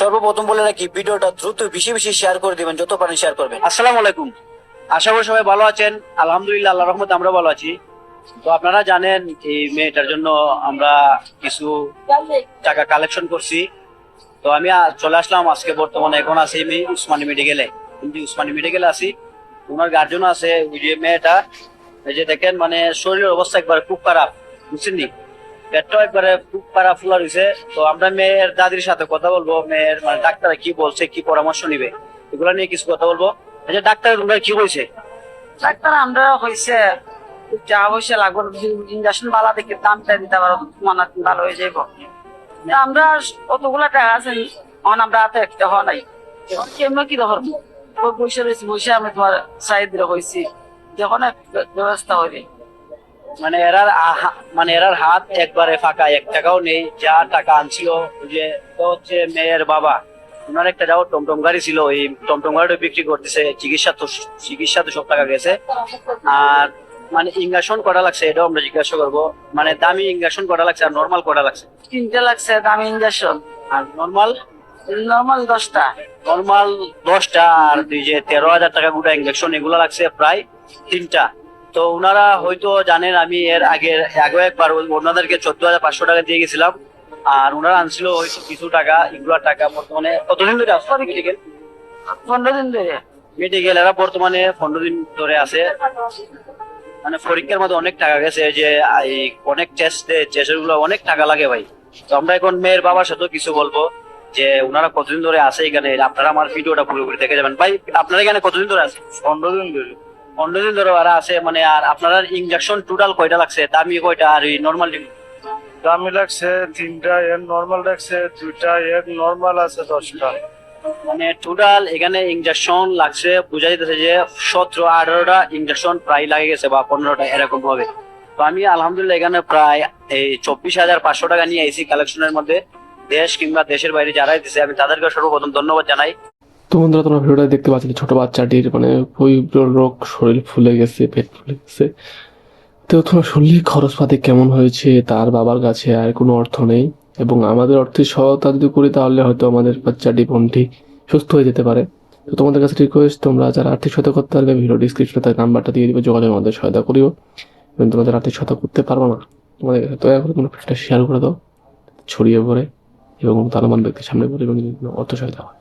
সর্বপ্রথম বলে রাখি, ভিডিওটা দ্রুত বেশি বেশি শেয়ার করে দিবেন, যত পারেন শেয়ার করবেন। আসসালামু আলাইকুম। আশা করি সবাই ভালো আছেন। আলহামদুলিল্লাহ আল্লাহ রহমতে আমরা ভালো আছি। তো আপনারা জানেন, এই মেয়েটার জন্য আমরা কিছু টাকা কালেকশন করছি। তো আমি চলে আসলাম। আজকে বর্তমানে এখন আছি আমি উসমানী মেডিকেলে কিন্তু উসমানী মেডিকেলে আছি। ওনার গার্জেন আছে, ওই যে মেয়েটা। এই যে দেখেন মানে শরীরের অবস্থা একবার খুব খারাপ, বুঝছেন পেটটা একবারে খুব খারাপ ফুলা রয়েছে। তো আমরা মেয়ের দাদির সাথে কথা বলব। মেয়ের মানে ডাক্তার কি বলছে, কি পরামর্শ নিবে, এগুলো নিয়ে কিছু কথা বলব। যে ডাক্তার, তোমরা কি হয়েছে ডাক্তার, আমরা হয়েছে যা হয়েছে লাগবে ইঞ্জেকশন বালা দেখে দামটা দিতে পারো মানে ভালো হয়ে যাইব। আমরা কতগুলা টাকা আছে এখন আমরা হাতে একটা হওয়া নাই। কেমন কি ধর বসে রয়েছি, বসে আমি তোমার সাইড হয়েছি যখন ব্যবস্থা হবে মানে এরার মানে এরার হাত একবারে ফাঁকা এক টাকাও নেই যা টাকা আনছিল যে তো হচ্ছে মেয়ের বাবা। ওনার একটা যাও টমটম গাড়ি ছিল এই টমটম গাড়িটা বিক্রি করতেছে চিকিৎসা তো চিকিৎসা তো সব টাকা গেছে। আর মানে ইঞ্জেকশন করা লাগছে এটাও আমরা জিজ্ঞাসা করব। মানে দামি ইঞ্জেকশন করা লাগছে আর নর্মাল করা লাগছে। তিনটে লাগছে দামি ইঞ্জেকশন আর নর্মাল নর্মাল দশটা। নর্মাল দশটা আর দুই যে তেরো হাজার টাকা গোটা ইঞ্জেকশন এগুলো লাগছে প্রায় তিনটা। তো ওনারা হয়তো জানেন আমি এর আগে আগে একবার ওনাদেরকে চোদ্দ হাজার পাঁচশো টাকা দিয়ে গেছিলাম। আর ওনারা আনছিল হয়তো কিছু টাকা এগুলোর টাকা বর্তমানে কতদিন ধরে আসছে মেডিকেল পনেরো দিন ধরে। মেডিকেল এরা বর্তমানে পনেরো দিন ধরে আছে। মানে পরীক্ষার মধ্যে অনেক টাকা গেছে যে অনেক টেস্ট টেস্টগুলো অনেক টাকা লাগে ভাই। তো আমরা এখন মেয়ের বাবার সাথেও কিছু বলব যে ওনারা কতদিন ধরে আছে এখানে আপনারা আমার ভিডিওটা পুরোপুরি দেখে যাবেন। ভাই আপনারা এখানে কতদিন ধরে আছে পনেরো দিন ধরে। পনেরো দিন ধরে ওরা আছে মানে আর আপনারা ইঞ্জেকশন টোটাল কয়টা লাগছে? দামি কয়টা আর এই নর্মাল দামি লাগছে তিনটা এর নর্মাল লাগছে দুইটা এর নর্মাল আছে দশটা। মানে টোটাল এখানে ইঞ্জেকশন লাগছে বোঝা যেতেছে যে সতেরো আঠারোটা ইঞ্জেকশন প্রায় লাগে গেছে বা পনেরোটা এরকম হবে। তো আমি আলহামদুলিল্লাহ এখানে প্রায় এই চব্বিশ হাজার পাঁচশো টাকা নিয়ে আইসি কালেকশনের মধ্যে। দেশ কিংবা দেশের বাইরে যারাই দিছে আমি তাদেরকে সর্বপ্রথম ধন্যবাদ জানাই। তো বন্ধুরা, তোমরা ভিডিওটা দেখতে পাচ্ছ ছোটো বাচ্চাটির মানে পবিত্র রোগ শরীর ফুলে গেছে, পেট ফুলে গেছে। তো তোমার শরীরে খরচপাতি কেমন হয়েছে, তার বাবার কাছে আর কোনো অর্থ নেই। এবং আমাদের অর্থের সহায়তা যদি করি, তাহলে হয়তো আমাদের বাচ্চাটি বোনটি সুস্থ হয়ে যেতে পারে। তো তোমাদের কাছে রিকোয়েস্ট তোমরা যারা আর্থিক সহায়তা করতে পারবে, ভিডিও ডিসক্রিপশনে তার নাম্বারটা দিয়ে দিবে যোগাযোগ আমাদের সহায়তা করিও। এবং তোমরা যারা আর্থিক সহায়তা করতে পারব না, তোমাদের দয়া করে তোমরা ভিডিওটা শেয়ার করে দাও, ছড়িয়ে পড়ে, এবং তালমান ব্যক্তির সামনে পড়ে, এবং অর্থ সহায়তা হয়।